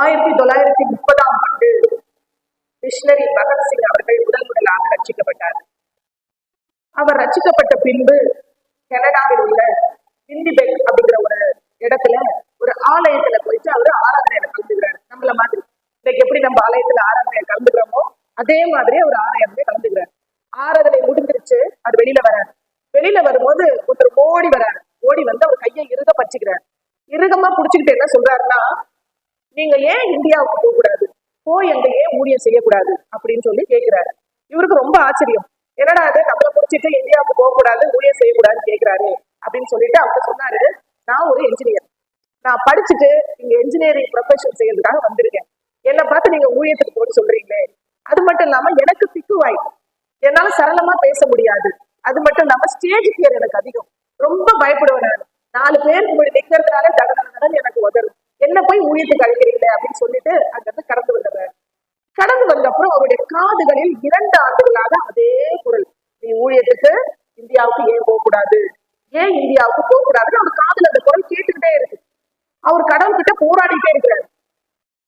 ஆயிரத்தி தொள்ளாயிரத்தி முப்பதாம் ஆண்டு மிஷனரி பகத்சிங் அவர்கள் முதல் முதலாக ரச்சிக்கப்பட்டார் அவர் ரச்சிக்கப்பட்ட பின்பு கனடாவில் உள்ள இண்டிபெக் அப்படிங்கிற ஒரு இடத்துல ஒரு ஆலயத்துல போயிட்டு அவர் ஆராதனையில கலந்துக்கிறாரு. நம்மள மாதிரி இன்னைக்கு எப்படி நம்ம ஆலயத்துல ஆராதனையை கலந்துக்கிறோமோ அதே மாதிரி அவர் ஆலயத்துல கலந்துக்கிறார். ஆராதனை முடிஞ்சிருச்சு அது வெளியில வராரு. வெளியில வரும்போது ஒருத்தர் ஓடி வராரு. ஓடி வந்து அவர் கையை இறுக பச்சுக்கிறார் இறுகமா புடிச்சுக்கிட்டு என்ன சொல்றாருன்னா நீங்க ஏன் இந்தியாவுக்கு போகக்கூடாது? போய் அங்க ஏன் ஊழியம் செய்யக்கூடாது அப்படின்னு சொல்லி கேட்கிறாரு இவருக்கு ரொம்ப ஆச்சரியம். என்னடா அது நம்மளை பிடிச்சிட்டு இந்தியாவுக்கு போகக்கூடாது ஊழியம் செய்யக்கூடாதுன்னு கேட்கிறாரு அப்படின்னு சொல்லிட்டு அவர் சொன்னாரு நான் ஒரு என்ஜினியர் நான் படிச்சுட்டு இங்க என்ஜினியரிங் ப்ரொஃபஷன் செய்யறதுக்காக வந்திருக்கேன். என்னை பார்த்து நீங்க ஊழியத்துக்கு போக சொல்றீங்களே. அது மட்டும் இல்லாம எனக்கு திக்குவாய். என்னால சரளமா பேச முடியாது. அது மட்டும் இல்லாம ஸ்டேஜ் ஃபியர் எனக்கு அதிகம். ரொம்ப பயப்படுவேன் நான். நாலு பேருக்கு நிக்கிறதுனால தடதடன்னு எனக்கு உதறும். என்ன போய் ஊழியத்துக்கு அழைக்கிறீங்களே அப்படின்னு சொல்லிட்டு அங்கிருந்து கடந்து வந்தவர். கடந்து வந்த அப்புறம் அவருடைய காதுகளில் இரண்டு ஆண்டுகளாக அதே குரல். நீ ஊழியத்துக்கு இந்தியாவுக்கு ஏன் போகக்கூடாது? ஏன் இந்தியாவுக்கு போகக்கூடாதுன்னு அவர் காதுல அந்த குரல் கேட்டுக்கிட்டே இருக்கு. அவர் கடவுள்கிட்ட போராடிட்டே இருக்கிறாரு.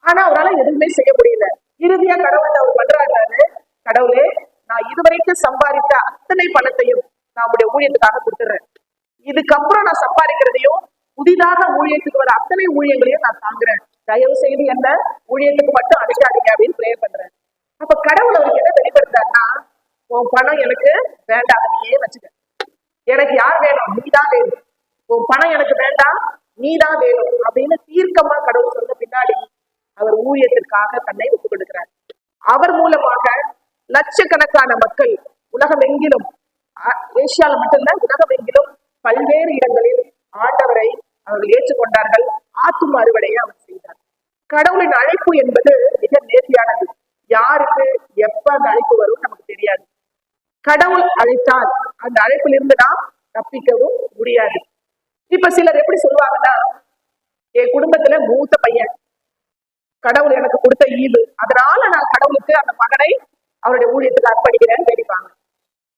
ஆனா அவரால் எதுவுமே செய்ய முடியல. இறுதியா கடவுள்கிட்ட அவர் பண்றாரு கடவுளே நான் இதுவரைக்கும் சம்பாதித்த அத்தனை பணத்தையும் நான் உடைய ஊழியத்துக்காக கொடுத்துறேன். இதுக்கப்புறம் நான் சம்பாதிக்கிறதையும் புதிதாக ஊழியத்துக்கு வர அத்தனை ஊழியங்களையும் நான் தாங்குறேன். தயவு செய்து என்ன? ஊழியத்துக்கு மட்டும் அழைக்காதீங்க அப்படின்னு ப்ரே பண்றேன். அப்ப கடவுள் அவருக்கு என்ன வெளிப்படுத்தாருன்னா உன் பணம் எனக்கு வேண்டாம் நீயே வச்சுக்க. எனக்கு யார் வேணும்? நீ தான் வேணும். உன் பணம் எனக்கு வேண்டாம் நீ தான் வேணும். அப்படின்னு தீர்க்கமா கடவுள் சொன்ன பின்னாடி அவர் ஊழியத்திற்காக தன்னை ஒப்புக் கொடுக்கிறார் அவர் மூலமாக லட்சக்கணக்கான மக்கள் உலகம் எங்கிலும் ஆ- ஏசியால மட்டும்தான் உலகம் எங்கிலும் பல்வேறு இடங்களில் ஆண்டவரை அவர்கள் ஏற்றுக்கொண்டார்கள். ஆத்தும் அறுவடையை அவர் செய்தார். கடவுளின் அழைப்பு என்பது மிக நேர்த்தியானது. யாருக்கு எப்ப அந்த அழைப்பு வரும் நமக்கு தெரியாது. கடவுள் அழைத்தால் அந்த அழைப்பில் இருந்து நாம் தப்பிக்கவும் முடியாது. இப்ப சிலர் எப்படி சொல்லுவாங்கன்னா என் குடும்பத்துல மூத்த பையன் கடவுள் எனக்கு கொடுத்த ஈவு அதனால நான் கடவுளுக்கு அந்த மகனை அவருடைய ஊழியத்துக்கு அர்ப்பணிக்கிறேன்னு தெரிவிப்பாங்க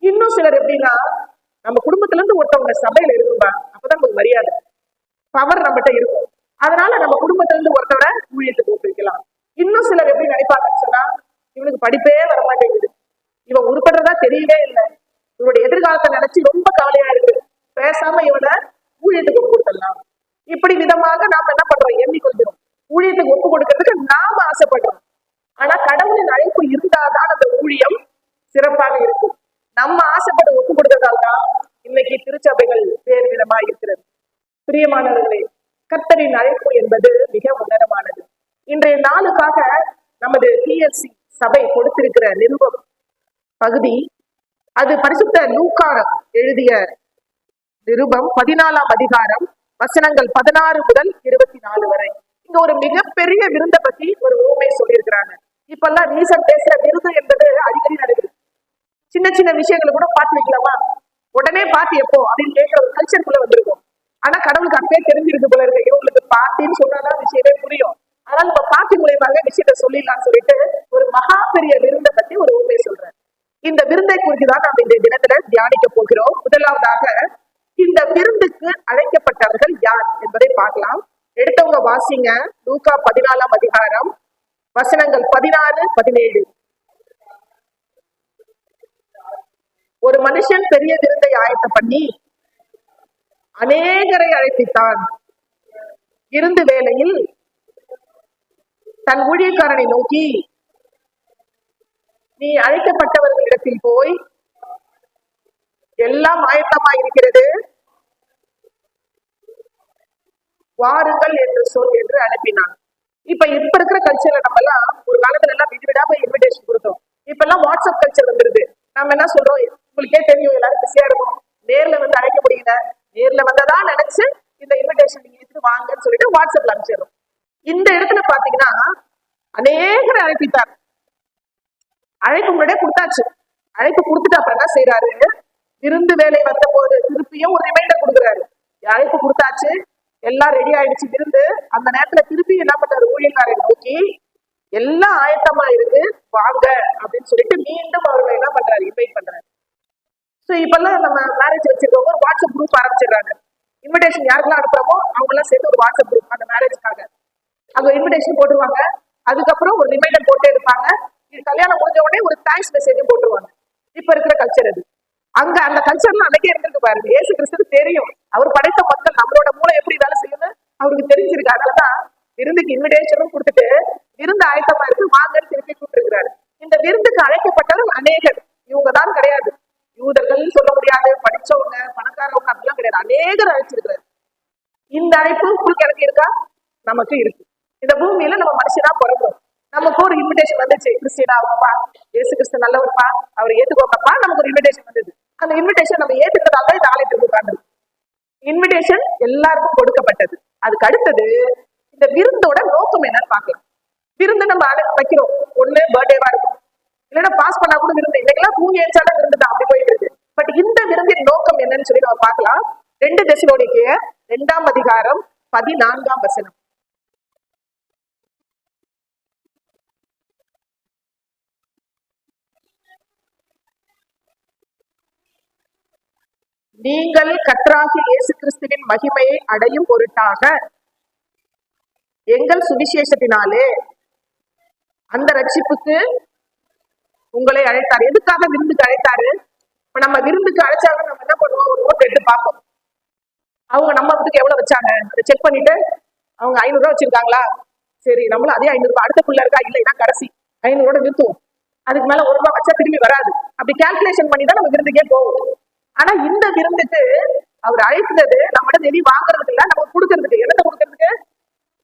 இன்னும் சிலர் எப்படின்னா நம்ம குடும்பத்துல இருந்து ஒருத்தவங்க சபையில இருக்கும்பாங்க. அப்பதான் நமக்கு மரியாதை. பவர் நம்மகிட்ட இருக்கும். அதனால நம்ம குடும்பத்துல இருந்து ஒருத்தவரை ஊழியத்துக்கு ஒப்புவிக்கலாம் இன்னும் சிலர் எப்படி நினைப்பாங்கன்னு சொன்னா இவனுக்கு படிப்பே வர மாட்டேங்குது இவன் உருப்படுறதா தெரியவே இல்லை. இவனுடைய எதிர்காலத்தை நினைச்சு ரொம்ப கவலையா இருக்கு. பேசாம இவனை ஊழியத்துக்கு ஒப்பு கொடுத்துடலாம். இப்படி விதமாக நாம என்ன பண்றோம்? எண்ணிக்கொள்கிறோம் ஊழியத்துக்கு ஒப்பு கொடுக்கறதுக்கு நாம ஆசைப்படுறோம். ஆனா கடவுளின் அழைப்பு இருந்தாதான் அந்த ஊழியம் சிறப்பாக இருக்கும். நம்ம ஆசைப்பட்டு ஒப்பு கொடுத்ததால்தான் தான் இன்னைக்கு திருச்சபைகள் வேறு விதமா இருக்கிறது. பிரியமானவர்களே கர்த்தரின் அழைப்பு என்பது மிக உன்னதமானது. இன்றைய நாளுக்காக நமது பிஎஸ்சி சபை கொடுத்திருக்கிற நிருபம் பகுதி அது பரிசுத்த லூக்காரம் எழுதிய நிருபம் பதினாலாம் அதிகாரம் வசனங்கள் பதினாறு முதல் இருபத்தி நாலு வரை. இங்க ஒரு மிகப்பெரிய விருந்தை பத்தி ஒரு ஓமை சொல்லியிருக்கிறாங்க. இப்பெல்லாம் ரீசன் பேசுற விருது என்பது அடிக்கடி நடக்குது. சின்ன சின்ன விஷயங்களை கூட பார்த்து வைக்கலாமா? உடனே பார்த்து எப்போ? அப்படின்னு கேட்கிற ஒரு கல்ச்சருக்குள்ள வந்திருக்கும். ஆனா கடவுளுக்கு அப்பயே தெரிஞ்சிருக்கு போல இருக்கு. இவங்களுக்கு பாட்டின்னு சொன்னாதான் விஷயமே புரியும். அதனால நம்ம பாட்டி மூலியமாக விஷயத்த சொல்லிடலாம்னு சொல்லிட்டு ஒரு மகா பெரிய விருந்தை பத்தி ஒரு உண்மை சொல்றேன். இந்த விருந்தை குறித்து தான் நாம் இந்த தினத்துல தியானிக்க போகிறோம். முதலாவதாக இந்த விருந்துக்கு அழைக்கப்பட்டவர்கள் யார் என்பதை பார்க்கலாம். எடுத்தவங்க வாசிங்க. லூகா பதினாலாம் அதிகாரம் வசனங்கள் பதினாறு பதினேழு. ஒரு மனுஷன் பெரிய விருந்தை ஆயத்தம் பண்ணி அநேகரை அழைப்பித்தான். இருந்து வேளையில் தன் ஊழியக்காரனை நோக்கி நீ அழைக்கப்பட்டவர்களிடத்தில் போய் எல்லாம் ஆயத்தமா இருக்கிறது வாருங்கள் என்று சொல் என்று அனுப்பினான். இப்ப இப்ப இருக்கிற கல்ச்சர்ல நம்ம எல்லாம் ஒரு காலத்துல எல்லாம் விடுவிடா போய் இன்விடேஷன் கொடுத்தோம். இப்ப எல்லாம் வாட்ஸ்அப் கல்ச்சர் வந்துருது. நம்ம என்ன சொல்றோம்? உங்களுக்கே தெரியும் எல்லாரும் பிஸியா இருக்கும் நேர்ல வந்து அழைக்க முடியல நேர்ல வந்ததா நினைச்சு இந்த இன்விடேஷன் நீங்க அப்படின்னு சொல்லிட்டு வாட்ஸ்அப்ல அனுப்பிச்சிடுறோம். இந்த இடத்துல பாத்தீங்கன்னா அநேகர் அழைப்பித்தார். அழைப்பு முன்னாடியே கொடுத்தாச்சு. அழைப்பு கொடுத்துட்டு அப்புறம் என்ன செய்யறாரு விருந்து வேலை வந்த போது திருப்பியும் ஒரு ரிமைண்டர் கொடுக்குறாரு. அழைப்பு கொடுத்தாச்சு. எல்லாம் ரெடி ஆயிடுச்சு விருந்து. அந்த நேரத்துல திருப்பி என்ன பண்றாரு? ஊழியர்காரை நோக்கி எல்லாம் ஆயத்தமா இருக்கு. வாங்க. அப்படின்னு சொல்லிட்டு மீண்டும் அவர்களை என்ன பண்றாரு? இன்வைட் பண்றாரு. ஸோ இப்பெல்லாம் நம்ம மேரேஜ் வச்சிருக்கவங்க ஒரு வாட்ஸ்அப் குரூப் ஆரம்பிச்சிடுறாங்க. இன்விடேஷன் யாருக்கெல்லாம் அனுப்புறமோ அவங்க எல்லாம் சேர்த்து ஒரு வாட்ஸ்அப் குரூப் அந்த மேரேஜ்க்காக அங்க இன்விடேஷன் போட்டுருவாங்க. அதுக்கப்புறம் ஒரு ரிமைண்டர் போட்டே இருப்பாங்க. இது கல்யாணம் முடிஞ்ச உடனே ஒரு தேங்க்ஸ் மெசேஜும் போட்டுருவாங்க. இப்ப இருக்கிற கல்ச்சர் அது. அங்க அந்த கல்ச்சர்ல அன்னைக்கே இருந்திருக்கு பாருங்க. ஏசு கிறிஸ்து தெரியும். அவர் படைத்த மக்கள் நம்மளோட மூளை எப்படி வேலை செய்யும்னு அவருக்கு தெரிஞ்சிருக்கு அதனாலதான் விருந்துக்கு இன்விடேஷனும் கொடுத்துட்டு விருந்து ஆயத்தமா இருக்கு. வாங்கன்னு திருப்பி கூப்பிட்டுருக்கிறாரு. இந்த விருந்துக்கு அழைக்கப்பட்டவர் அநேகர். இவங்க தான் கிடையாது. யூதர்கள் சொல்ல முடியாது படிச்சவங்க பணக்காரவங்க அப்படிலாம் கிடையாது. அநேகர் அழைச்சிருக்கிறாரு. இந்த அழைப்பு உங்களுக்கு எனக்கு இருக்கா நமக்கு இருக்கு. இந்த பூமியில நம்ம மனுஷனா பிறந்தோம். நமக்கு ஒரு இன்விடேஷன் வந்துச்சு. கிறிஸ்டினா அவங்கப்பா ஏசு கிறிஸ்து நல்லவர்ப்பா அவர் ஏத்துக்கோங்கப்பா நமக்கு ஒரு இன்விடேஷன் வந்தது. அந்த இன்விடேஷன் நம்ம ஏத்துக்கிறதால தான் இந்த ஆலயத்துக்கு உட்கார்ந்து இன்விடேஷன் எல்லாருக்கும் கொடுக்கப்பட்டது. அதுக்கு அடுத்தது இந்த விருந்தோட நோக்கம் என்னன்னு பார்க்கலாம். விருந்து நம்ம அழ வைக்கிறோம். ஒண்ணு பர்த்டேவா இருக்கும் இல்லைன்னா பாஸ் பண்ணா கூட விருந்து இன்னைக்கெல்லாம் தூங்கி ஏஞ்சாலும் விருந்து தான் அப்படி போயிட்டு இருக்கு. பட் இந்த விருந்தின் நோக்கம் என்னன்னு சொல்லி நம்ம பார்க்கலாம். ரெண்டு தெசலோனிக்கு ரெண்டாம் அதிகாரம் பதினான்காம் வசனம். நீங்கள் கத்ராகி இயேசு கிறிஸ்துவின் மகிமையை அடையும் பொருட்டாக. எங்கள் சுவிசேஷத்தினாலே அந்த ரட்சிப்புக்கு உங்களை அழைத்தார். எதுக்காக விருந்துக்கு அழைத்தாரு? இப்ப நம்ம விருந்துக்கு அழைச்சாலும் நம்ம என்ன பண்ணுவோம்? ஒரு ஓட்டு எடுத்து பார்ப்போம். அவங்க நம்ம வீட்டுக்கு எவ்வளவு வச்சாங்க? அதை செக் பண்ணிட்டு அவங்க ஐநூறு ரூபா வச்சிருக்காங்களா? சரி நம்மளும் அதே ஐநூறு ரூபாய். அடுத்த புள்ள இருக்கா இல்லைன்னா கடைசி. ஐநூறு ரூபா நிறுத்துவோம். அதுக்கு மேல ஒரு ரூபாய் வச்சா திரும்பி வராது. அப்படி கால்குலேஷன் பண்ணி தான் நம்ம விருந்துக்கே போவோம். ஆனா இந்த விருந்துக்கு அவர் அழைத்தது நம்மகிட்ட நிதி வாங்குறதுக்கு இல்ல நம்ம கொடுக்கறதுக்கு. என்னத்தை கொடுக்கறதுக்கு?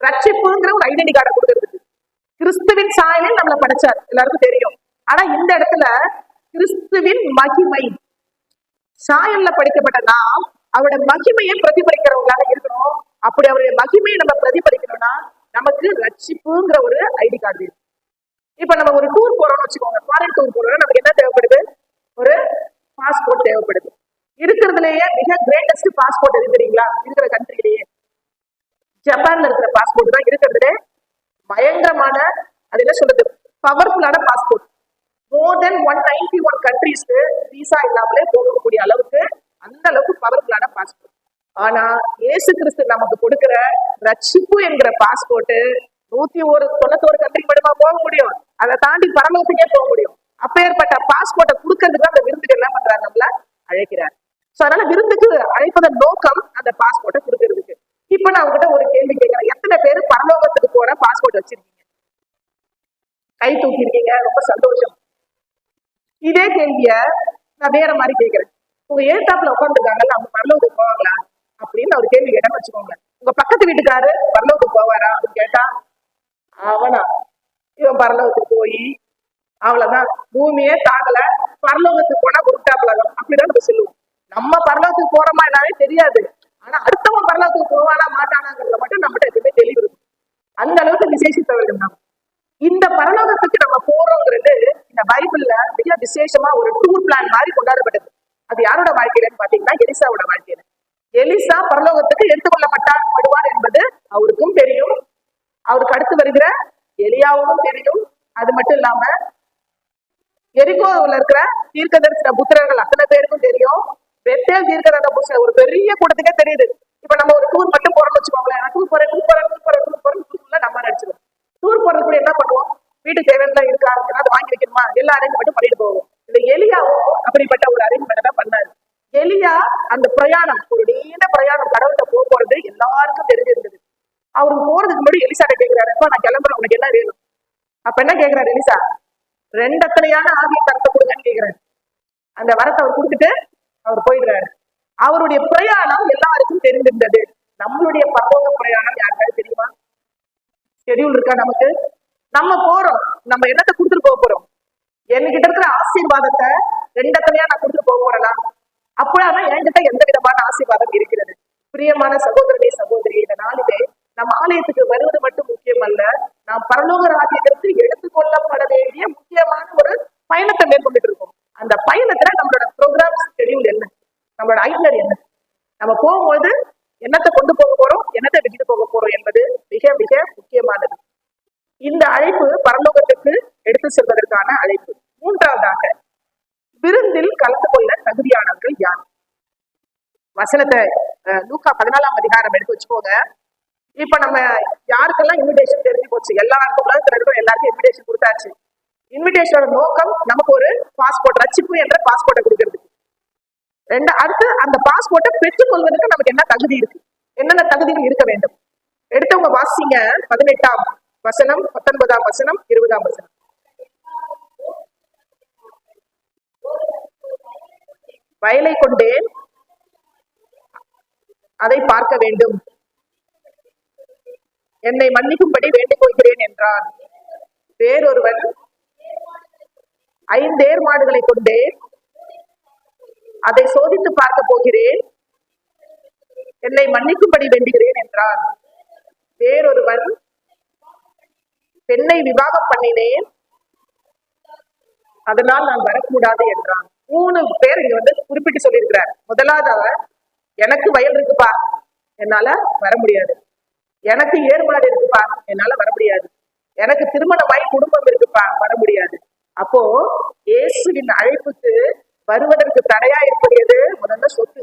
ரட்சிப்புங்கிற ஒரு ஐடென்டி கார்டை கொடுக்கறதுக்கு. கிறிஸ்துவின் சாயலில் நம்மளை படைச்சார். எல்லாருக்கும் தெரியும். ஆனா இந்த இடத்துல கிறிஸ்துவின் மகிமை. சாயல்ல படிக்கப்பட்ட நாம் அவருடைய மகிமையை பிரதிபலிக்கிறவங்களாக இருக்கணும். அப்படி அவருடைய மகிமையை நம்ம பிரதிபலிக்கணும்னா நமக்கு ரட்சிப்புங்கிற ஒரு ஐடி கார்டு வேணும். இப்ப நம்ம ஒரு டூர் போறோம்னு வச்சுக்கோங்க. ஃபாரின் டூர் போறோம்னா நமக்கு என்ன தேவைப்படுது? ஒரு பாஸ்போர்ட் தேவைப்படுது. இருக்கிறதுலயே மிக கிரேட்டஸ்ட் பாஸ்போர்ட் எது தெரியுங்களா? இருக்கிற கண்ட்ரிலேயே ஜப்பான்ல இருக்கிற பாஸ்போர்ட் தான் இருக்கிறதுலே. பயங்கரமான அது என்ன சொல்றது? பவர்ஃபுல்லான passport more than one ninety one கண்ட்ரீஸ்க்கு visa இல்லாமலே போகக்கூடிய அளவுக்கு அந்த அளவுக்கு பவர்ஃபுல்லான பாஸ்போர்ட் ஆனா இயேசு கிறிஸ்து நமக்கு கொடுக்கிற ரட்சிப்பு என்கிற பாஸ்போர்ட் நூத்தி ஒரு தொண்ணூத்தோரு கண்ட்ரி மட்டுமா போக முடியும். அதை தாண்டி பரலோகத்துக்கே போக முடியும். அப்பேற்பட்ட பாஸ்போர்ட்டை கொடுக்கறதுக்கு அந்த விருந்துக்கு என்ன பண்றாரு? நம்மள அழைக்கிறார். சோ அதனால விருந்துக்கு அழைப்பதன் நோக்கம் அந்த பாஸ்போர்ட்டை கொடுக்கறதுக்கு. இப்ப நான் உங்ககிட்ட ஒரு கேள்வி கேட்கிறேன். எத்தனை பேர் பரலோகத்துக்கு போற பாஸ்போர்ட் வச்சிருக்கீங்க? கை தூக்கி இருக்கீங்க ரொம்ப சந்தோஷம். இதே கேள்விய நான் வேற மாதிரி கேட்கிறேன் உங்க ஏத்தாப்புல உட்காந்துருக்காங்கல்ல அவங்க பரலோகத்துக்கு போவாங்களா? அப்படின்னு அவர் கேள்வி கேட்டா வச்சுக்கோங்க. உங்க பக்கத்து வீட்டுக்காரு பரலோகத்துக்கு போவாரா அப்படின்னு கேட்டா அவனா? இவன் பரலோகத்துக்கு போய் அவ்வளவுதான். பூமியே தாங்கல. பரலோகத்துக்கு போனா குருட்டாப்புல அப்படிதான் நம்ம சொல்லுவோம். நம்ம பரலோகத்துக்கு போறோமா என்னாலே தெரியாது. ஆனா அடுத்தவன் பரலோகத்துக்கு போவானா மாட்டானாங்கிறத மட்டும் நம்மகிட்ட எதுவுமே தெளிவு அந்த அளவுக்கு விசேஷித்தவர்கள் நம்ம இந்த பரலோகத்துக்கு நம்ம போறோங்கிறது இந்த பைபிள்ல மிக விசேஷமா ஒரு டூர் பிளான் மாதிரி கொண்டாடப்பட்டது. அது யாரோட வாழ்க்கையிலன்னு பாத்தீங்கன்னா எலிசாவோட வாழ்க்கையில. எலிசா பரலோகத்துக்கு எடுத்துக்கொள்ளப்பட்டார் படுவார் என்பது அவருக்கும் தெரியும். அவருக்கு அடுத்து வருகிற எலியாவுக்கும் தெரியும். அது மட்டும் இல்லாம எரிகோவில் இருக்கிற தீர்க்கதரிசன புத்திரர்கள் அத்தனை பேருக்கும் தெரியும். வெட்டேல் தீர்க்கதரிசன புத்திர ஒரு பெரிய கூட்டத்துக்கே தெரியுது. இப்ப நம்ம ஒரு டூர் மட்டும் போறோம்னு வச்சுக்கோங்களேன். டூர் போறேன் டூர் போறேன் டூர் போறேன் டூர் போறேன் நம்ம நடிச்சிடும் டூர் போறதுக்கு வீட்டு என்ன இருக்கா ஏதாவது வாங்கி வைக்கணுமா? எல்லா அரேஞ்ச்மெண்ட்டும் பண்ணிட்டு போவோம். இந்த எலியாவும் அப்படிப்பட்ட ஒரு அரேஞ்ச்மெண்ட் தான் பண்ணாரு. எலியா அந்த பிரயாணம் ஒரு நீண்ட பிரயாணம் கடவுள்கிட்ட போக போறது எல்லாருக்கும் தெரிஞ்சிருந்தது. அவருக்கு போறதுக்கு முன்னாடி எலிசாட்ட கேட்கிறாரு அப்பா நான் கிளம்புறேன் உனக்கு என்ன வேணும்? அப்ப என்ன கேக்குறாரு எலிசா? ரெண்டத்தனையான ஆவிய வரத்தை கொடுங்கன்னு கேக்குறாரு. அந்த வரத்தை அவர் கொடுத்துட்டு அவர் போயிடுறாரு. அவருடைய பிரயாணம் எல்லாருக்கும் தெரிந்திருந்தது. நம்மளுடைய பரலோக பிரயாணம் யாருக்காவது தெரியுமா? ஷெடியூல் இருக்கா நமக்கு? நம்ம போறோம். நம்ம என்னத்தை கொடுத்துட்டு போக போறோம்? என்கிட்ட இருக்கிற ஆசீர்வாதத்தை ரெண்டத்தனையா நான் கொடுத்துட்டு போக போறேனா? அப்படாதான் என்கிட்ட எந்த விதமான ஆசீர்வாதம் இருக்கிறது? பிரியமான சகோதரனே சகோதரி இந்த நாளிலே நம்ம ஆலயத்துக்கு வருவது மட்டும் முக்கியம் அல்ல நாம் பரலோக ராஜ்யத்திற்கு எடுத்துக்கொள்ளப்பட வேண்டிய முக்கியமான ஒரு பயணத்தை மேற்கொண்டுட்டு இருக்கோம். அந்த பயணத்துல நம்மளோட ப்ரோக்ராம் ஷெடியூல் என்ன? நம்மளோட ஐடியர் என்ன? நம்ம போகும்போது என்னத்தை கொண்டு போக போறோம்? என்னத்தை விட்டுட்டு போக போறோம் என்பது மிக மிக முக்கியமானது. இந்த அழைப்பு பரலோகத்துக்கு எடுத்து செல்வதற்கான அழைப்பு. மூன்றாவதாக விருந்தில் கலந்து கொள்ள தகுதியானவர்கள் யார்? வசனத்தை அஹ், லூக்கா பதினாலாம் அதிகாரம் எடுத்து வச்சுக்கோங்க. இப்ப நம்ம யாருக்கெல்லாம் இன்விடேஷன் தெரிஞ்சு போச்சு? எல்லாருக்கும் உலகத்துல இருக்கிற எல்லாருக்கும் இன்விடேஷன் கொடுத்தாச்சு. இன்விடேஷனோட நோக்கம் நமக்கு ஒரு பாஸ்போர்ட் ரச்சிப்பு என்ற பாஸ்போர்ட்டை கொடுக்கறது ரெண்டு அடுத்து அந்த பாஸ்போர்ட்டை பெற்றுக்கொள்வதற்கு நமக்கு என்ன தகுதி இருக்கு? என்னென்ன தகுதிகள் இருக்க வேண்டும்? எடுத்தவங்க வாசிங்க பதினெட்டாம் வசனம் பத்தொன்பதாம் வசனம் இருபதாம் வசனம். வயலை கொண்டேன் அதை பார்க்க வேண்டும். என்னை மன்னிக்கும்படி வேண்டிக் கொள்கிறேன் என்றான் வேறொருவன் ஐந்தேர் மாடுகளை கொண்டே அதை சோதித்து பார்க்க போகிறேன். என்னை மன்னிக்கும்படி வேண்டுகிறேன் என்றான் வேறொருவன் பெண்ணை விவாகம் பண்ணினேன். அதனால் நான் வரக்கூடாது என்றான். மூணு பேர் இங்க வந்து குறிப்பிட்டு சொல்லியிருக்கிறார். முதலாவது அவர் எனக்கு வயல் இருக்குப்பா. என்னால வர முடியாது. எனக்கு ஏற்பாடு இருக்குப்பா. என்னால வர முடியாது. எனக்கு திருமணமாய் குடும்பம் இருக்குப்பா. வர முடியாது. அப்போ இயேசுவின் அழைப்புக்கு வருவதற்கு தடையா இருப்பது எது முதல்ல சொத்து.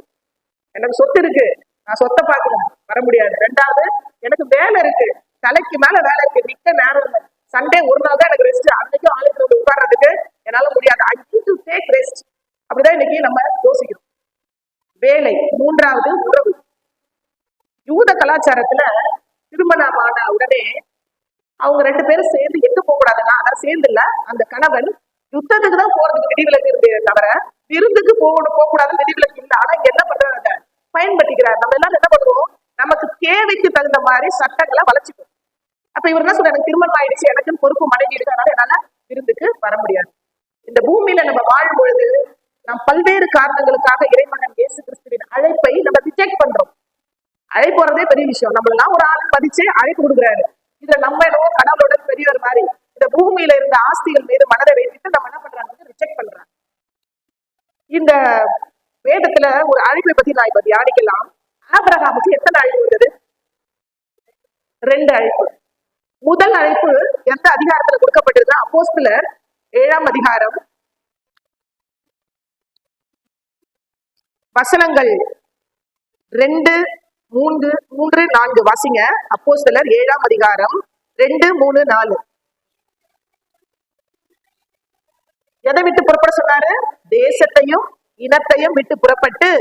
எனக்கு சொத்து இருக்கு. நான் சொத்தை பார்க்கணும் வர முடியாது. ரெண்டாவது எனக்கு வேலை இருக்கு. தலைக்கு மேல வேலை இருக்கு. நிக்க நேரம் இல்லை. சண்டே ஒரு நாள் தான் எனக்கு ரெஸ்ட் அன்னைக்கும் ஆளுக்கு வந்து உட்கார்றதுக்கு என்னால முடியாது. I need to take rest அப்படிதான் இன்னைக்கு நம்ம யோசிக்கிறோம். வேலை. மூன்றாவது உறவு. யூத கலாச்சாரத்துல திருமணமான உடனே அவங்க ரெண்டு பேரும் சேர்ந்து எங்க போகக்கூடாதுன்னா அதான் சேர்ந்து இல்ல அந்த கணவன் யுத்தத்துக்கு தான் போறதுக்கு விதிவிலக்கு இருந்தே தவிர விருந்துக்கு போகணும் போக கூடாது விதிவிலக்கு இல்லை. ஆனா என்ன பண்றாங்க? பயன்படுத்திக்கிறார். நம்ம எல்லாரும் என்ன பண்ணுவோம்? நமக்கு தேவைக்கு தகுந்த மாதிரி சட்டங்களை வளர்ச்சிக்கணும் அப்ப இவர் என்ன சொல்றாரு? திருமணம் ஆயிடுச்சு எனக்குன்னு பொறுப்பு மனைவி இருக்கிறதுனால என்னால விருந்துக்கு வர முடியாது. இந்த பூமியில நம்ம வாழும் பொழுது நாம் பல்வேறு காரணங்களுக்காக இறைமகன் இயேசு கிறிஸ்துவின் அழைப்பை நம்ம ரிஜெக்ட் பண்றோம். அழைப்பு போறதே பெரிய விஷயம். நம்மளெல்லாம் ஒரு ஆள் பதிச்சு அழைப்பு கொடுக்குறாரு. இதுல நம்ம என்னவோ கடவுளோட பெரியவர் மாதிரி இந்த பூமியில இருந்த ஆஸ்திகள் மீது மனதை வைத்துட்டு நம்ம என்ன பண்றாங்க? ரிஜெக்ட் பண்றாங்க. இந்த வேதத்துல ஒரு அழைப்பை பத்தி நான் இப்ப தியானிக்கலாம். ஆபிரகாமுக்கு எத்தனை அழைப்பு இருந்தது ரெண்டு அழைப்பு. முதல் அழைப்பு எந்த அதிகாரத்துல கொடுக்கப்பட்டிருந்தா அப்போஸ்தலர் ஏழாம் அதிகாரம். வசனங்கள் ரெண்டு மூன்று மூன்று நான்கு. வாசிங்க. அப்போஸ்தலர் ஏழாம் அதிகாரம் ரெண்டு மூணு நாலு. எதை விட்டு புறப்பட சொன்னாரு? தேசத்தையும் இனத்தையும் விட்டு புறப்பட்டு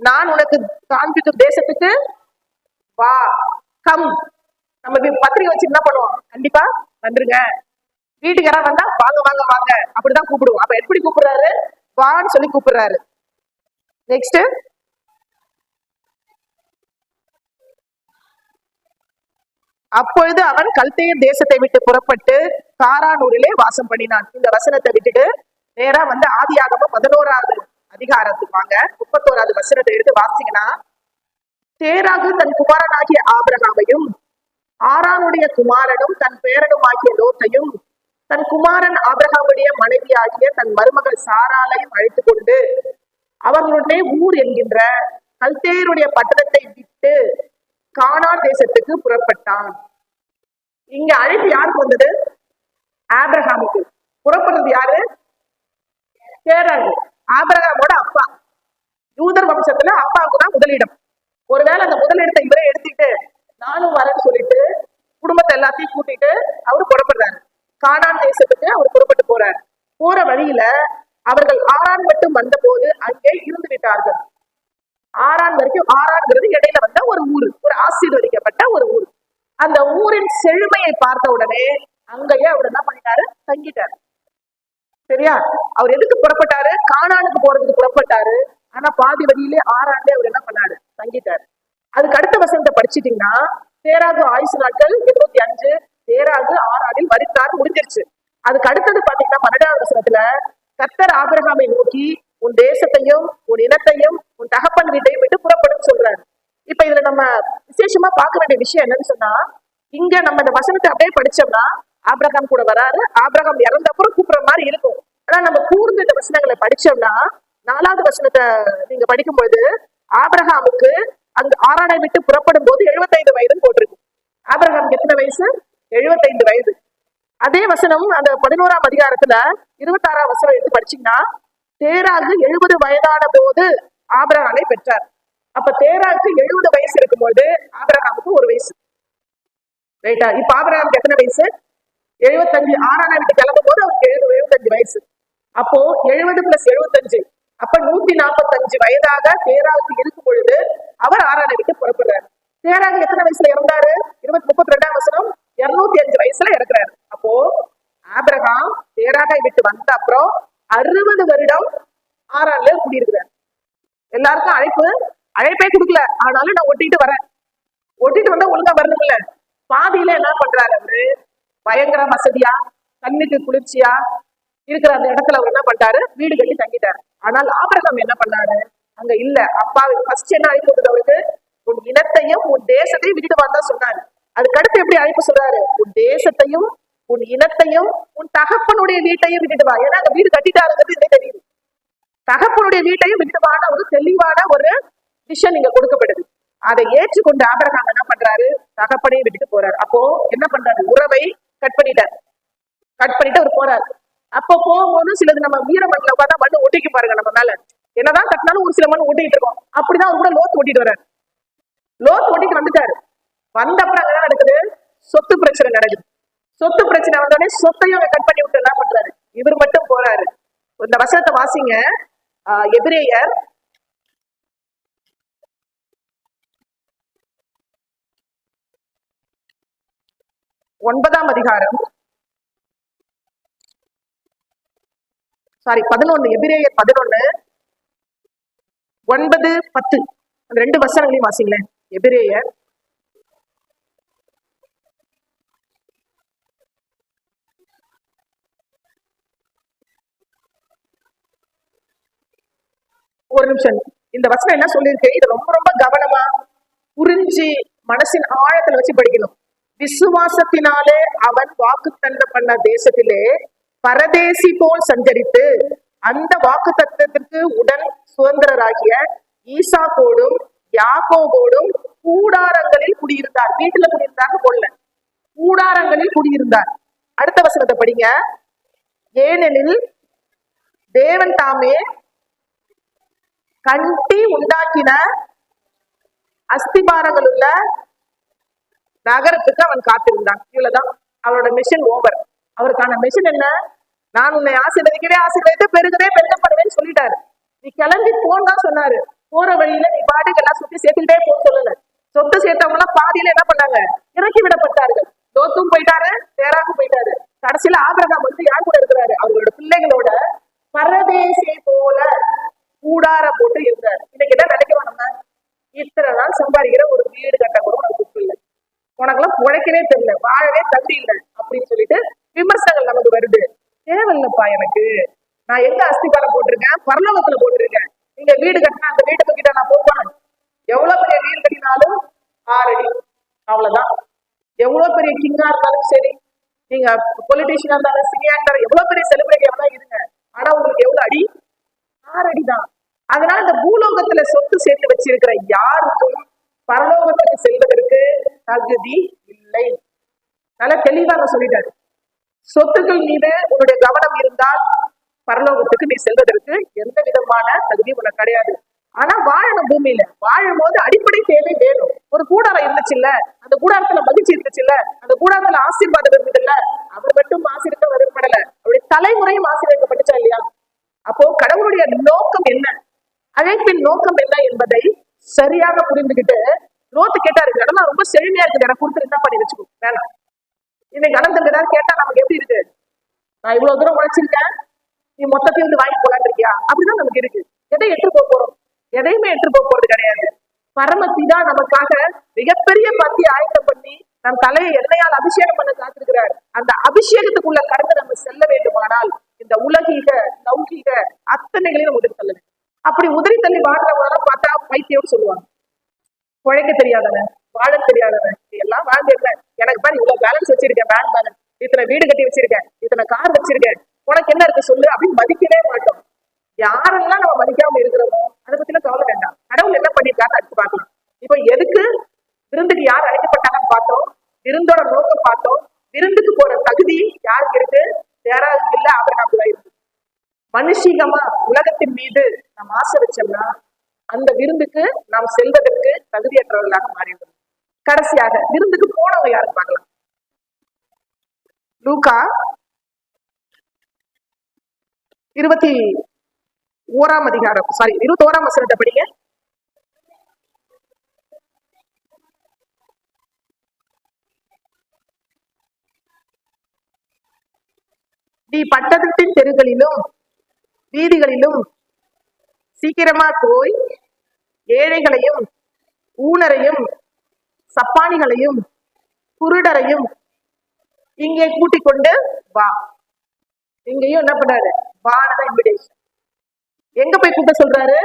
நான் உனக்கு காண்பிக்கும் தேசத்துக்கு வா கம் நம்ம பத்திரிகை பத்திரிக்கை வச்சு என்ன பண்ணுவோம்? கண்டிப்பா வந்துருங்க. வீட்டுக்கு யாராவது வந்தா வாங்க வாங்க வாங்க. அப்படிதான் கூப்பிடுவோம். அப்ப எப்படி கூப்பிடுறாரு? வான்னு சொல்லி கூப்பிடுறாரு. நெக்ஸ்ட் அப்பொழுது அவன் கல்தேயர் தேசத்தை விட்டு புறப்பட்டு காரானூரிலே வாசம் பண்ணினான். இந்த வசனத்தை விட்டுட்டு நேரா வந்து ஆதியாகமம் பதினோராவது அதிகாரத்துக்கு வாங்க. முப்பத்தோராவது வசனத்தை எடுத்து வாசிங்கன்னா தேராகு தன் குமாரனாகிய ஆபிரகாமையும் ஆரானுடைய குமாரனும் தன் பேரனுமாகிய லோத்தையும் தன் குமாரன் ஆபிரகாமுடைய மனைவியாகிய தன் மருமகள் சாராலையும் அழைத்துக் கொண்டு அவர்களுடைய ஊர் என்கின்ற கல்தேருடைய பட்டணத்தை விட்டு கானான் தேசத்துக்கு புறப்பட்டான். இங்க அழைப்பு யாருக்கு வந்தது? ஆபிரகாமுக்கு. புறப்படுறது யாரு? தேராகு ஆபிரகாமோட அப்பா. யூதர் வம்சத்துல அப்பாவுக்கு தான் முதலிடம். ஒருவேளை அந்த முதலிடத்தை இவரே எடுத்துட்டு நானும் வரேன்னு சொல்லிட்டு குடும்பத்தை எல்லாத்தையும் கூட்டிட்டு அவர் புறப்படுறாரு. காணான் தேசத்துக்கு அவர் புறப்பட்டு போறார். போற வழியில அவர்கள் ஆறான் மட்டும் வந்தபோது அங்கே இருந்து விட்டார்கள். ஆறான் வரைக்கும் ஆறான்ங்கிறது இடையில வந்த ஒரு ஊர் ஒரு ஆசீர்வதிக்கப்பட்ட ஒரு ஊர். அந்த ஊரின் செழுமையை பார்த்த உடனே அங்கேயே அவர் என்ன பண்ணிட்டாரு? தங்கிட்டாரு. சரியா? அவர் எதுக்கு புறப்பட்டாரு? காணானுக்கு போறதுக்கு புறப்பட்டாரு. ஆனா பாதி வழியிலே ஆறாண்டே அவர் என்ன பண்ணாரு? தங்கிட்டாரு. அதுக்கு அடுத்த வசனத்தை படிச்சிட்டீங்கன்னா தேராகு ஆயுசு நாட்கள் இருபத்தி அஞ்சு தேராகு ஆறாண்டில் மறித்தார் முடிஞ்சிருச்சு. அதுக்கு அடுத்தது பாத்தீங்கன்னா பன்னெண்டாவது வசனத்துல கத்தர் ஆபிரகாமை நோக்கி உன் தேசத்தையும் உன் இனத்தையும் உன் தகப்பன் வீட்டையும் விட்டு புறப்படும் சொல்றாரு. இப்ப இதுல நம்ம விசேஷமா பார்க்க வேண்டிய விஷயம் என்னன்னு சொன்னா இங்க நம்ம இந்த வசனத்தை அப்படியே படிச்சோம்னா ஆபிரகாம் கூட வராரு ஆபிரகாம் இறந்த அப்புறம் கூப்பிடுற மாதிரி இருக்கும். ஆனா நம்ம கூர்ந்து இந்த வசனங்களை படிச்சோம்னா நாலாவது வசனத்தை நீங்க படிக்கும் பொழுது ஆபிரகாமுக்கு அங்க ஆறாடை விட்டு புறப்படும் போது எழுபத்தைந்து வயதுன்னு போட்டிருக்கு. ஆபிரகாமுக்கு எத்தனை வயசு? எழுபத்தைந்து வயது. அதே வசனம் அந்த பதினோராம் அதிகாரத்துல இருபத்தாறாம் வசனம் எடுத்து படிச்சீங்கன்னா தேராகு எழுபது வயதான போது ஆபிரகாமை பெற்றார். அப்ப தேராக்கு எழுபது வயசு இருக்கும்போது ஆபிரகாமுக்கு ஒரு வயசு. ரைட்டா இப்ப ஆபிரகாமுக்கு எத்தனை வயசு? எழுபத்தஞ்சு. ஆறாம் வீட்டு கிளம்பும் போது அவருக்கு எழுபது எழுபத்தஞ்சு வயசு. அப்போ எழுபது பிளஸ் எழுபத்தஞ்சு. அப்ப நூத்தி நாற்பத்தஞ்சு வயதாக தேராவுக்கு இருக்கும் பொழுது அவர் ஆறாம் வீட்டு புறப்படுறாரு. தேராக எத்தனை வயசுல இறந்தாரு? இருபத்தி முப்பத்தி ரெண்டாம் வசனம் இருநூத்தி அஞ்சு வயசுல இறக்குறாரு. அப்போ ஆபிரகாம் தேராக விட்டு வந்த அப்புறம் அறுபது வருடம் ஆறாம்ல குடியிருக்கிறார். எல்லாருக்கும் அழைப்பு அழைப்பே கொடுக்கல. ஆனாலும் நான் ஒட்டிட்டு வரேன். ஒட்டிட்டு வந்தா ஒழுங்கா வரணும்ல. பாதியில என்ன பண்றாரு அவரு? பயங்கர வசதியா கண்ணுக்கு குளிர்ச்சியா இருக்கிற அந்த இடத்துல அவர் என்ன பண்ணிட்டாரு? வீடு கட்டி தங்கிட்டாரு. ஆனால் ஆபிரகாம் என்ன பண்ணாரு? அங்க இல்ல. அப்பா ஃபர்ஸ்ட் என்ன அழைப்பு கொடுத்தது அவருக்கு? உன் இனத்தையும் உன் தேசத்தையும் விட்டுட்டு வந்தா சொன்னாரு. அதுக்கு அடுத்து எப்படி அழைப்பு சொல்றாரு? உன் தேசத்தையும் உன் இனத்தையும் உன் தகப்பனுடைய வீட்டையும் விட்டுட்டு வா. ஏன்னா அங்க வீடு கட்டிட்டாருங்கிறது என்ன தெரியுது. தகப்பனுடைய வீட்டையும் விட்டுவான ஒரு தெளிவான ஒரு விஷயம் நீங்க கொடுக்கப்படுது. அதை ஏற்றுக்கொண்டு ஆபரகாம் என்ன பண்றாரு? தகப்பனையும் விட்டுட்டு போறாரு. அப்போ என்ன பண்றாரு? உறவை கட் பண்ணிட்டார். கட் பண்ணிட்டு அவர் போறாரு. அப்போ போகும்போது சிலது நம்ம வீரமண்ணில் உட்காந்தா மண்ணு ஒட்டிக்கு பாருங்க நம்ம மேல. என்னதான் கட்டினாலும் ஒரு சில மண் ஒட்டிட்டு இருக்கோம். அப்படிதான் அவர் கூட லோத்து ஓட்டிட்டு வர்றாரு. லோத் ஓட்டிட்டு வந்துட்டாரு. வந்த அப்புறம் என்ன நடக்குது? சொத்து பிரச்சனை நடக்குது. சொத்து பிரச்சனை வந்தோடனே சொத்தையும் கட் பண்ணி விட்டு என்ன பண்றாரு? இவர் மட்டும் போறாரு. இந்த வசனத்தை வாசிங்க. ஆஹ் எபிரேயர் ஒன்பதாம் அதிகாரம் சாரி பதினொன்னு எபிரேயர் பதினொன்னு. ஒன்பது பத்து. அந்த ரெண்டு வசனங்களையும் வாசிங்களேன். எபிரேயர். ஒரு நிமிஷம். இந்த வசனம் என்ன சொல்லியிருக்கு? இதை ரொம்ப ரொம்ப கவனமா புரிஞ்சு மனசின் ஆழத்துல வச்சு படிக்கணும். விசுவாசத்தினாலே அவன் வாக்குத்தந்த பண்ண தேசத்திலே பரதேசி போல் சஞ்சரித்து அந்த வாக்கு தத்துவத்திற்கு உடன் சுதந்திரராகிய ஈசாக்கோடும் யாகோபோடும் கூடாரங்களில் குடியிருந்தார். வீட்டுல குடியிருந்தார் போடல கூடாரங்களில் குடியிருந்தார். அடுத்த வசனத்தை படிங்க. ஏனெனில் தேவன் தாமே கண்டி உண்டாக்கின அஸ்திபாரங்கள் உள்ள நகரத்துக்கு அவன் காத்திருந்தான். இவ்வளவுதான் அவரோட மிஷன் ஓவர் அவருக்கான மிஷன் என்ன? நான் உன்னை ஆசீர்வதிக்கவே ஆசீர்வதித்து பெருகவே பெருகப்படுவேன்னு சொல்லிட்டாரு. நீ கிளம்பி போன்னு தான் சொன்னாரு. போற வழியில நீ பாட்டுக்கு எல்லாம் சுத்தி சேர்த்துக்கிட்டே போக சொல்லல. சொத்து சேர்த்தவங்க எல்லாம் பாதியில என்ன பண்ணாங்க? இறக்கி விடப்பட்டார்கள். தோத்தும் போயிட்டாரு தேராக்கும் போயிட்டாரு. கடைசியில ஆபிரகாம் வந்து யார் கூட இருக்கிறாரு? அவங்களோட பிள்ளைகளோட பரதேசியை போல கூடாரம் போட்டு இருந்தார். இன்னைக்கு என்ன நினைக்கிறோம் நம்ம? இத்தனை நாள் சம்பாதிக்கிற ஒரு வீடு கட்ட கூட உனக்கு துப்பு இல்லை. உனக்கெல்லாம் உழைக்கவே தெரியல வாழவே தகுதி இல்லை அப்படின்னு சொல்லிட்டு விமர்சனங்கள் நமக்கு வருது. தேவையில்லப்பா எனக்கு. நான் எங்க அஸ்திபாரம் போட்டிருக்கேன்? பரலோகத்துல போட்டிருக்கேன். நீங்க வீடு கட்டினா அந்த வீட்டை கிட்ட நான் போவேன் எவ்வளவு பெரிய வீடு கட்டினாலும் ஆறடி அவ்வளவுதான். எவ்வளவு பெரிய கிங்கா இருந்தாலும் சரி நீங்க பொலிட்டீஷியனா இருந்தாலும் சினியா எவ்வளவு பெரிய செலிபிரிட்டியா தான் இருங்க. ஆனா உங்களுக்கு எவ்வளவு அடி? ஆறு அடிதான். அதனால இந்த பூலோகத்துல சொத்து சேர்த்து வச்சிருக்கிற யாருக்கும் பரலோகத்துக்கு செல்வதற்கு தகுதி இல்லை. நல்லா தெளிவாக சொல்லிட்டாரு சொத்துக்கள் மீது உன்னுடைய கவனம் இருந்தால் பரலோகத்துக்கு நீ செல்வதற்கு எந்த விதமான தகுதி உனக்கு கிடையாது. ஆனா வாழணும் பூமியில வாழும் போது அடிப்படை தேவை வேணும். ஒரு கூடாரம் இருந்துச்சுல்ல அந்த கூடாரத்துல மகிழ்ச்சி இருந்துச்சுல்ல அந்த கூடாரத்துல ஆசீர்வாதம் இருந்ததுல்ல அவர் மட்டும் ஆசீர்வாதம் விரும்பப்படல அவருடைய தலைமுறையும் ஆசீர்வதிக்கப்பட்டுச்சா இல்லையா? அப்போ கடவுளுடைய நோக்கம் என்ன? அழைப்பின் நோக்கம் என்ன என்பதை சரியாக புரிந்துகிட்டு ரோத்து கேட்டாரு. இந்த ரொம்ப செழுமையா இருக்கு. எனக்கு கொடுத்து என்ன பண்ணி வச்சுக்கோ வேணாம். இன்னைக்கு நடந்துருக்கு கேட்டா நமக்கு எப்படி இருக்கு? நான் இவ்வளவு தூரம் உழைச்சிருக்கேன். நீ மொத்தத்தையும் வந்து வாங்கி போலான்றியா இருக்கியா அப்படிதான் நமக்கு இருக்கு. எதை எட்டு போக போறோம்? எதையுமே எடுத்து போக போறது கிடையாது. பரமத்தி தான் நமக்காக மிகப்பெரிய பத்தி ஆயத்தம் பண்ணி நம் தலையை எண்ணெயால் அபிஷேகம் பண்ண காத்திருக்கிறார். அந்த அபிஷேகத்துக்குள்ள கடந்து நம்ம செல்ல வேண்டுமானால் இந்த உலகீக லௌகீக அத்தனைகளையும் நம்ம உதறி தள்ள வேண்டும் அப்படி உதறி தள்ளி வாழ்றவங்களாம் பார்த்தா பைத்தியம் சொல்லுவாங்க. உழைக்க தெரியாதவன் வாழ தெரியாதவன் எல்லாம் வாழ்ந்துருக்கேன் எனக்கு பாரு இவ்வளவு பேலன்ஸ் வச்சிருக்கேன் பேங்க் பேலன்ஸ் இத்தனை வீடு கட்டி வச்சிருக்கேன் இத்தனை கார் வச்சிருக்கேன். உனக்கு என்ன இருக்கு சொல்லு அப்படின்னு மதிக்கவே மாட்டோம். யாரெல்லாம் நம்ம மதிக்காம இருக்கிறோமோ அதை பத்தின கவலை வேண்டாம். கடவுள் என்ன பண்ணிருக்காரு அடுத்து பார்க்கலாம். இப்போ எதுக்கு விருந்துக்கு யார் அழைக்கப்பட்டாங்கன்னு பார்த்தோம்? விருந்தோட நோக்கம் பார்த்தோம். விருந்துக்கு போற தகுதி யாருக்கு இருக்கு? தேராவுக்கு இல்ல ஆபரகாமுக்கு தான் இருக்கு மனுஷீகமா உலகத்தின் மீது நாம் ஆசை வச்சோம்னா அந்த விருந்துக்கு நாம் செல்வதற்கு தகுதியற்றவர்களாக மாறிவிடும் கடைசியாக விருந்துக்கு போனவங்க யாருன்னு பார்க்கலாம். லூகா. இருபத்தி ஓராம் அதிகாரம். சாரி இருபத்தி ஓராம் வசனத்தை படிங்க. நீ பட்டணத்தின் தெருகளிலும் வீதிகளிலும் சீக்கிரமா போய் ஏழைகளையும் ஊனரையும் சப்பானிகளையும் குருடரையும் இங்கே கூட்டிக் கொண்டு வா. இங்கேயும் என்ன பண்ணாரு? வானதான் இன்விடேஷன் எங்க போய் கூட்ட சொல்றாரு?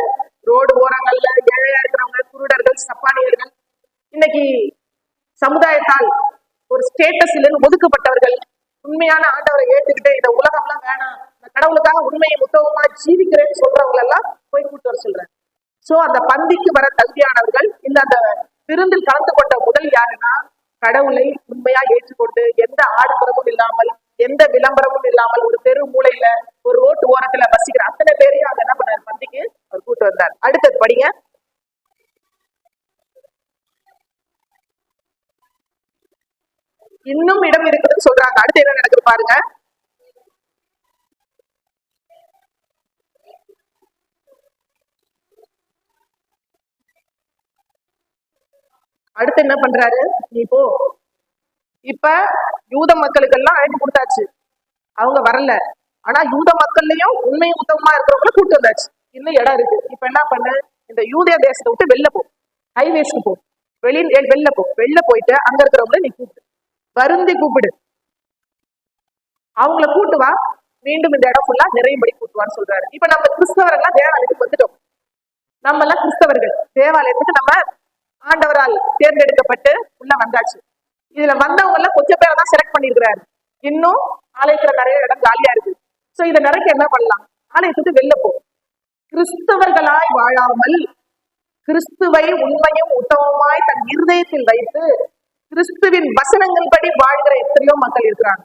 ரோடு ஓரங்கள்ல ஏழையா இருக்கிறவங்க குருடர்கள் சப்பானியர்கள் இன்னைக்கு சமுதாயத்தால் ஒரு ஸ்டேட்டஸ் இல்லைன்னு ஒதுக்கப்பட்டவர்கள் உண்மையான ஆண்டவரை ஏத்துக்கிட்டு இந்த உலகம்லாம் வேணாம். இந்த கடவுளுக்காக உண்மையை உத்தவமா ஜீவிக்கிறேன்னு சொல்றவங்க எல்லாம் போய் கூட்டு வர சொல்றாரு. சோ அந்த பந்திக்கு வர தகுதியானவர்கள் இல்ல அந்த விருந்தில் கலந்து கொண்ட முதல் யாருன்னா கடவுளை உண்மையா ஏற்றுக்கொண்டு எந்த ஆடம்பரமும் இல்லாமல் எந்த விளம்பரமும் இல்லாமல் ஒரு தெரு மூலையில ஒரு ரோட்டு ஓரத்துல வசிக்கிற அத்தனை பேரையும் அதை என்ன பண்ணார்? பந்திக்கு அவர் கூட்டு வந்தார். அடுத்தது படிங்க. இன்னும் இடம் இருக்குதுன்னு சொல்றாங்க. அடுத்து என்ன நடக்குது பாருங்க. அடுத்து என்ன பண்றாரு? நீ போ. இப்ப யூத மக்களுக்கெல்லாம் அழைப்பு கொடுத்தாச்சு. அவங்க வரல. ஆனா யூத மக்கள்லயும் உண்மை உத்தமமா இருக்கிறவங்கள கூட்டு வந்தாச்சு. இன்னும் இடம் இருக்கு. இப்ப என்ன பண்ணு? இந்த யூதிய தேசத்தை விட்டு வெளில போ. ஹைவேஸ்க்கு போ. வெளி வெளில போ. வெளில போயிட்டு அங்க இருக்கிறவங்கள நீ கூப்பிடு. வருந்தி கூப்பிடு. அவங்கள கூட்டு வா. மீண்டும் இந்த இடம் ஃபுல்லா நிறையபடி கூட்டுவான்னு சொல்றாரு. இப்ப நம்ம கிறிஸ்தவர்கள்லாம் தேவாலயத்துக்கு வந்துட்டோம். நம்ம எல்லாம் கிறிஸ்தவர்கள். தேவாலயத்துக்கு நம்ம ஆண்டவரால் தேர்ந்தெடுக்கப்பட்டு உள்ள வந்தாச்சு. இதுல வந்தவங்க எல்லாம் கொஞ்சம் பேரை தான் செலக்ட் பண்ணிருக்கிறாரு இன்னும் ஆலயத்துல நிறைய இடம் காலியா இருக்கு. சோ இதை நிறைய என்ன பண்ணலாம்? ஆலயத்துக்கு வெளில போ. கிறிஸ்தவர்களாய் வாழாமல் கிறிஸ்துவை உண்மையும் உத்தமமாய் தன் இருதயத்தில் வைத்து கிறிஸ்துவின் வசனங்கள் படி வாழ்கிற எத்தனையோ மக்கள் இருக்கிறாங்க.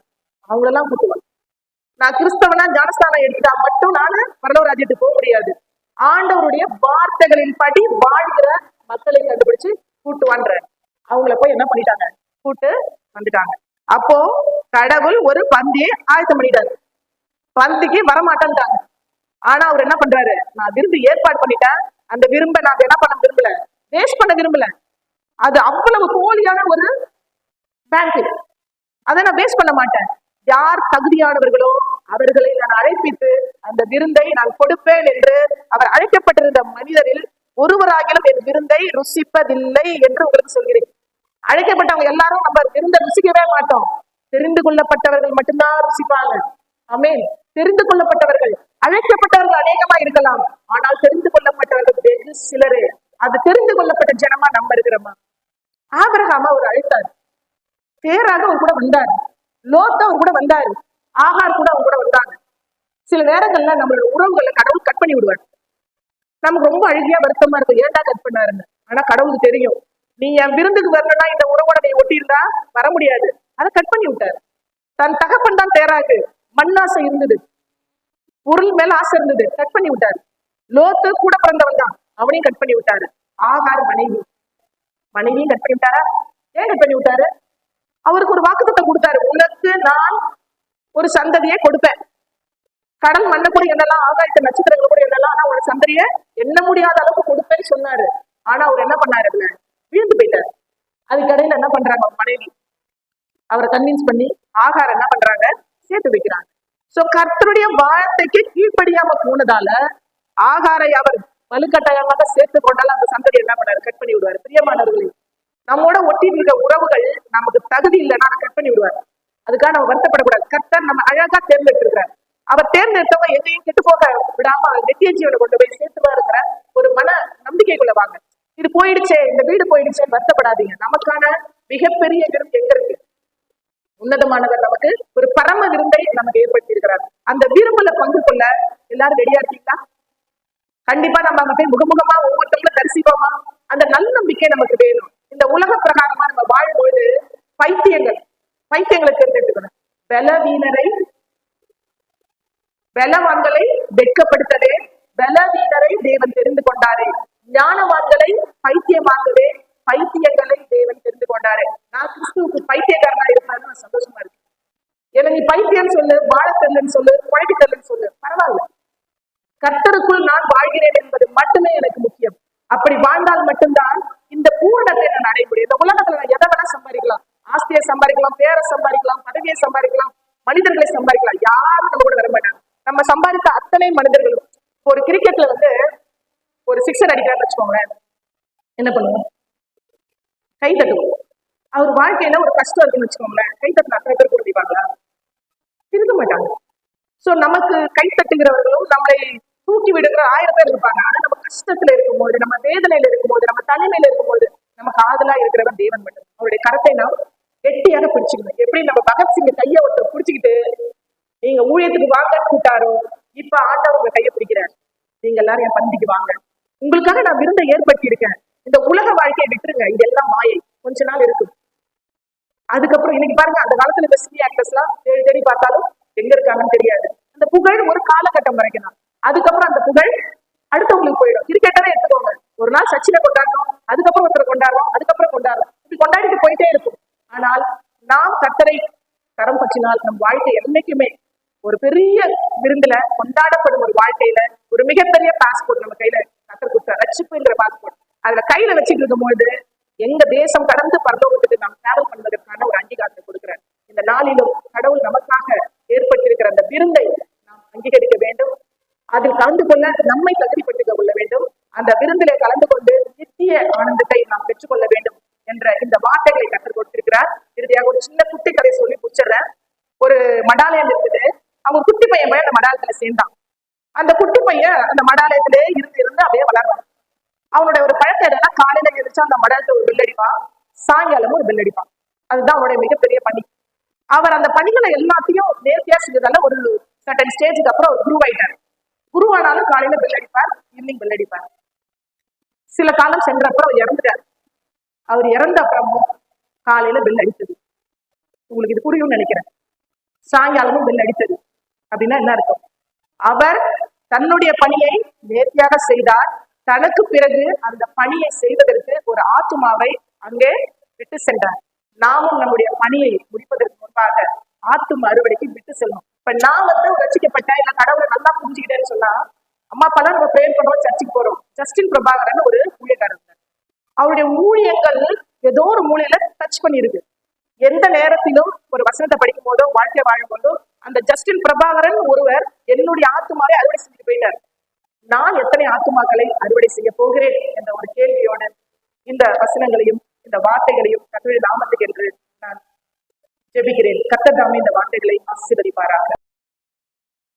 அவங்களெல்லாம் கூட்டுவாங்க நான் கிறிஸ்தவனா ஞானஸ்தானம் எடுத்துட்டா மட்டும் நானு பரலவராஜ்யத்துக்கு போக முடியாது. ஆண்டவருடைய வார்த்தைகளின் படி வாழ்கிற மக்களை கண்டுபிடிச்சு கூட்டுவான்ற. அவங்கள போய் என்ன பண்ணிட்டாங்க? கூட்டு வந்துட்டாங்க. அப்போ கடவுள் ஒரு பந்தியை ஆயத்தம் பண்ணிட்டாரு. பந்திக்கு வரமாட்டேன்ட்டாங்க. ஆனா அவர் என்ன பண்றாரு? நான் விரும்பி ஏற்பாடு பண்ணிட்டேன். அந்த விரும்ப நான் என்ன பண்ண விரும்பல? வேஸ்ட் பண்ண விரும்பல. அது அவ்வளவு போலியான ஒரு பேங்க் அதை நான் வேஸ்ட் பண்ண மாட்டேன். யார் தகுதியானவர்களோ அவர்களை நான் அழைப்பித்து அந்த விருந்தை நான் கொடுப்பேன் என்று அவர் அழைக்கப்பட்டிருந்த மனிதரில் ஒருவராகிலும் என் விருந்தை ருசிப்பதில்லை என்று உங்களுக்கு சொல்கிறேன். அழைக்கப்பட்டவங்க எல்லாரும் நம்ம விருந்தை ருசிக்கவே மாட்டோம். தெரிந்து கொள்ளப்பட்டவர்கள் மட்டும்தான் ருசிப்பாங்க ஆமென். தெரிந்து கொள்ளப்பட்டவர்கள். அழைக்கப்பட்டவர்கள் அநேகமா இருக்கலாம். ஆனால் தெரிந்து கொள்ளப்பட்டவர்கள் வெகு சிலரே. அது தெரிந்து கொள்ளப்பட்ட ஜனமா நம்ம இருக்கிறோமா? ஆபிரகாம அவர் அழைத்தார். பேராக அவர் கூட வந்தார். லோத் அவர் கூட வந்தாரு. ஆகார் கூட அவர் கூட வந்தாங்க சில நேரங்கள்ல நம்மளோட உறவுகளை கடவுள் கட் பண்ணி விடுவார். நமக்கு ரொம்ப அழுகியா வருத்தமா இருக்கும். ஏன்டா கட் பண்ணாருன்னு? ஆனா கடவுளுக்கு தெரியும். நீ என் விருந்துக்கு வரணும்னா இந்த உறவோட நீ ஒட்டியிருந்தா வர முடியாது. அதை கட் பண்ணி விட்டாரு. தன் தகப்பன் தான் தேராக்கு மண்ணாசை இருந்தது. பொருள் மேல ஆசை இருந்தது. கட் பண்ணி விட்டாரு. லோத்து கூட பிறந்தவன் தான். அவனையும் கட் பண்ணி விட்டாரு. ஆகார் மனைவி. மனைவியும் கட் பண்ணி விட்டாரா? ஏன் கட் பண்ணி விட்டாரு? அவருக்கு ஒரு வாக்குத்தத்தை கொடுத்தாரு. உனக்கு நான் ஒரு சந்ததியை கொடுப்பேன். கடல் மண்ணை கூட என்னெல்லாம் ஆகாயத்த நட்சத்திரங்கள் கூட என்னெல்லாம் ஆனா ஒரு சந்ததியை எண்ண முடியாத அளவுக்கு கொடுப்பேன்னு சொன்னாரு. ஆனா அவர் என்ன பண்ணாரு அதுல? வீழ்ந்து போயிட்டாரு. அதுக்கடையில என்ன பண்றாங்க அவங்க மனைவி? அவரை கன்வின்ஸ் பண்ணி ஆகாரம் என்ன பண்றாங்க? சேர்த்து வைக்கிறாங்க. சோ கர்த்தருடைய வார்த்தைக்கு கீழ்ப்படியாம போனதால ஆகாரை அவர் வலுக்கட்டாயமாக சேர்த்து கொண்டால அந்த சந்ததி என்ன பண்ணாரு? கட் பண்ணி விடுவாரு. பிரியமானவர்களே நம்மோட ஒட்டி இருக்க உறவுகள் நமக்கு தகுதி இல்லைன்னா அதை கட் பண்ணி விடுவாரு. அதுக்காக நம்ம வருத்தப்படக்கூடாது. கர்த்தர் நம்ம அழகா தேர்ந்தெடுத்திருக்கிறார். அவர் தேர்ந்தெடுத்தவங்க எங்கேயும் கெட்டு போக விடாம நித்திய ஜீவனை கொண்டு போய் சேர்த்துவாருங்கிற ஒரு மன நம்பிக்கைக்குள்ள வாங்க. இது போயிடுச்சே இந்த வீடு போயிடுச்சே வருத்தப்படாதீங்க. நமக்கான மிகப்பெரிய விருந்து எங்க இருக்கு? உன்னதமானவர் நமக்கு ஒரு பரம விருந்தை நமக்கு ஏற்படுத்தி இருக்கிறார் அந்த விரும்புல பங்கு கொள்ள எல்லாரும் ரெடியா இருக்கீங்களா? கண்டிப்பா நம்ம அங்க போய் முகமுகமா ஒவ்வொருத்தவங்களும் தரிசிப்போமா? அந்த நம்பிக்கை நமக்கு வேணும். இந்த உலக பிரகாரமா நம்ம வாழும்பொழுது பைத்தியங்கள் பைத்தியங்களை தேர்ந்தெடுக்கணும் பலவீனரை பலவான்களை வெட்கப்படுத்தவே பலவீனரை தேவன் தெரிந்து கொண்டாரே. ஞானவான்களை பைத்தியமாக்கவே பைத்தியங்களை தேவன் தெரிந்து கொண்டாரு. நான் கிறிஸ்துவுக்கு பைத்தியக்காரனா இருந்தாலும் நான் சந்தோஷமா இருக்கேன். எனக்கு நீ பைத்தியம் சொல்லு வாழத்தல்லன்னு சொல்லு குழப்பித்தெல்லன்னு சொல்லு. பரவாயில்ல. கர்த்தருக்குள் நான் வாழ்கிறேன் என்பது மட்டுமே எனக்கு முக்கியம். அப்படி வாழ்ந்தால் மட்டும்தான் இந்த பூரணத்தை நான் அடைய முடியும் இந்த உலகத்துல நான் எதை வேணா சம்பாதிக்கலாம். ஆஸ்தியை சம்பாதிக்கலாம் பேரை சம்பாதிக்கலாம் பதவியை சம்பாதிக்கலாம் மனிதர்களை சம்பாதிக்கலாம். யாரும் நம்ம கூட வர மாட்டாங்க. நம்ம சம்பாதித்த அத்தனை மனிதர்களும் ஒரு கிரிக்கெட்ல வந்து ஒரு சிக்ஸர் அடிக்கிறான்னு வச்சுக்கோங்களேன். என்ன பண்ணுவோம்? கை தட்டுவோம். அவர் வாழ்க்கையில ஒரு கஷ்டம் இருக்குன்னு வச்சுக்கோங்களேன். கை தட்டின அத்தனை பேர் கொடுப்பாங்களா திருக்க மாட்டாங்க. ஸோ நமக்கு கை தட்டுகிறவர்களும் நம்மளை தூக்கி விடுகிற ஆயிரம் பேர் இருப்பாங்க. ஆனா நம்ம கஷ்டத்துல இருக்கும்போது நம்ம வேதனையில இருக்கும்போது நம்ம தனிமையில இருக்கும்போது நமக்கு ஆதலா இருக்கிறவன் தேவன் மட்டும். அவருடைய கரத்தை நாம் கெட்டியாக பிடிச்சிக்கணும். எப்படி நம்ம பகத்சிங்க கையை ஒருத்தர் பிடிச்சிக்கிட்டு நீங்க ஊழியத்துக்கு வாங்கன்னு கூட்டாரோ இப்ப ஆண்டவர் உங்க கையை பிடிக்கிறார். நீங்க எல்லாரும் என் பந்திக்கு வாங்க. உங்களுக்காக நான் விருந்தை ஏற்படுத்தி இருக்கேன் இந்த உலக வாழ்க்கையை விட்டுருங்க. இதெல்லாம் மாயை கொஞ்ச நாள் இருக்கும். அதுக்கப்புறம் இன்னைக்கு பாருங்க அந்த காலத்துல இந்த சினி ஆக்டர்ஸ் எல்லாம் தேடி தேடி பார்த்தாலும் எங்க இருக்காங்கன்னு தெரியாது. அந்த புகழ் ஒரு காலகட்டம் வரைக்கும் அதுக்கப்புறம் அந்த புகழ் அடுத்தவங்களுக்கு போயிடும். கிரிக்கெட்டரே எடுத்துக்கோங்க. ஒரு நாள் சச்சினை கொண்டாடுறோம் அதுக்கப்புறம் ஒருத்தர் கொண்டாடுறோம் அதுக்கப்புறம் கொண்டாடுறோம் இப்படி கொண்டாடிட்டு போயிட்டே இருக்கும். ஆனால் நாம் கத்தரை கரம் பற்றினால் நம் வாழ்க்கை என்னைக்குமே ஒரு பெரிய விருந்துல கொண்டாடப்படும் ஒரு வாழ்க்கையில ஒரு மிகப்பெரிய பாஸ்போர்ட் நம்ம கையில கத்தர் கொடுத்த ரட்சிப்புங்கிற பாஸ்போர்ட் அதுல கையில வச்சுட்டு இருக்கும்போது எங்க தேசம் கடந்து பரலோகத்துக்கு நாம் டிராவல் பண்ணுவதற்கான ஒரு அங்கீகாரத்தை கொடுக்கிறார். இந்த நாளிலும் கடவுள் நமக்காக ஏற்பட்டிருக்கிற அந்த விருந்தை நாம் அங்கீகரிக்க வேண்டும். அதில் கலந்து கொள்ள நம்மை தகுதிப்பட்டுக் கொள்ள வேண்டும். அந்த விருந்திலே கலந்து கொண்டு நித்திய ஆனந்தத்தை நாம் பெற்றுக்கொள்ள வேண்டும் என்ற இந்த வார்த்தைகளை கற்றுக் கொடுத்திருக்கிறார். இறுதியாக ஒரு சின்ன குட்டி கதை சொல்லி முடிச்சிடுறேன். ஒரு மடாலயம் இருக்குது. அவங்க குட்டி பையன் போய் அந்த மடாலயத்துல சேர்ந்தான். அந்த குட்டி பையன் அந்த மடாலயத்திலே இருந்து இருந்து அப்படியே வளர்றான். அவனுடைய ஒரு பழக்கம் என்னன்னா காலையில எழுந்திரிச்சு அந்த மடாலத்தை ஒரு பில் அடிப்பான். சாயங்காலமும் ஒரு பில் அடிப்பான். அதுதான் அவனுடைய மிகப்பெரிய பணி. அவர் அந்த பணிகளை எல்லாத்தையும் நேர்த்தியா செஞ்சதால ஒரு சர்டன் ஸ்டேஜுக்கு அப்புறம் ஒரு குருவாயிட்டார். குருவானாலும் காலையில பெல் அடிப்பார் ஈவினிங் பெல் அடிப்பார். சில காலம் சென்ற அப்புறம் அவர் இறந்துட்டார். அவர் இறந்த அப்புறமும் காலையில பில் அடித்தது. உங்களுக்கு இது புரியும்னு நினைக்கிறேன். சாயங்காலமும் பில் அடித்தது. அப்படின்னா என்ன அர்த்தம்? அவர் தன்னுடைய பணியை நேர்த்தியாக செய்தார். தனக்கு பிறகு அந்த பணியை செய்வதற்கு ஒரு ஆத்துமாவை அங்கே விட்டு சென்றார். நாமும் நம்முடைய பணியை முடிப்பதற்கு முன்பாக ஆத்தும அறுவடைக்கு விட்டு செல்லும் இப்ப நான் வந்து ரசிக்கப்பட்டேன். இல்ல கடவுளை நல்லா புரிஞ்சுக்கிட்டேன்னு சொன்னா அம்மா அப்பெல்லாம் நம்ம ப்ரேயர் பண்றோம் சர்ச்சுக்கு போறோம். ஜஸ்டின் பிரபாகரன் ஒரு ஊழியக்காரர் இருந்தார். அவருடைய ஊழியங்கள் ஏதோ ஒரு மூலையில டச் பண்ணிருக்கு எந்த நேரத்திலும் ஒரு வசனத்தை படிக்கும் போதோ வாழ்க்கை வாழும் போதோ அந்த ஜஸ்டின் பிரபாகரன் ஒருவர் என்னுடைய ஆத்துமாவை அறுவடை செஞ்சுட்டு போயிட்டார். நான் எத்தனை ஆத்துமாக்களை அறுவடை செய்ய போகிறேன் என்ற ஒரு கேள்வியோட இந்த வசனங்களையும் இந்த வார்த்தைகளையும் கத்துடைய நாமத்துக்கு என்று நான் ஜெபிக்கிறேன். கத்தர் தாமே இந்த வார்த்தைகளை ஆசீர்வதிப்பாராக.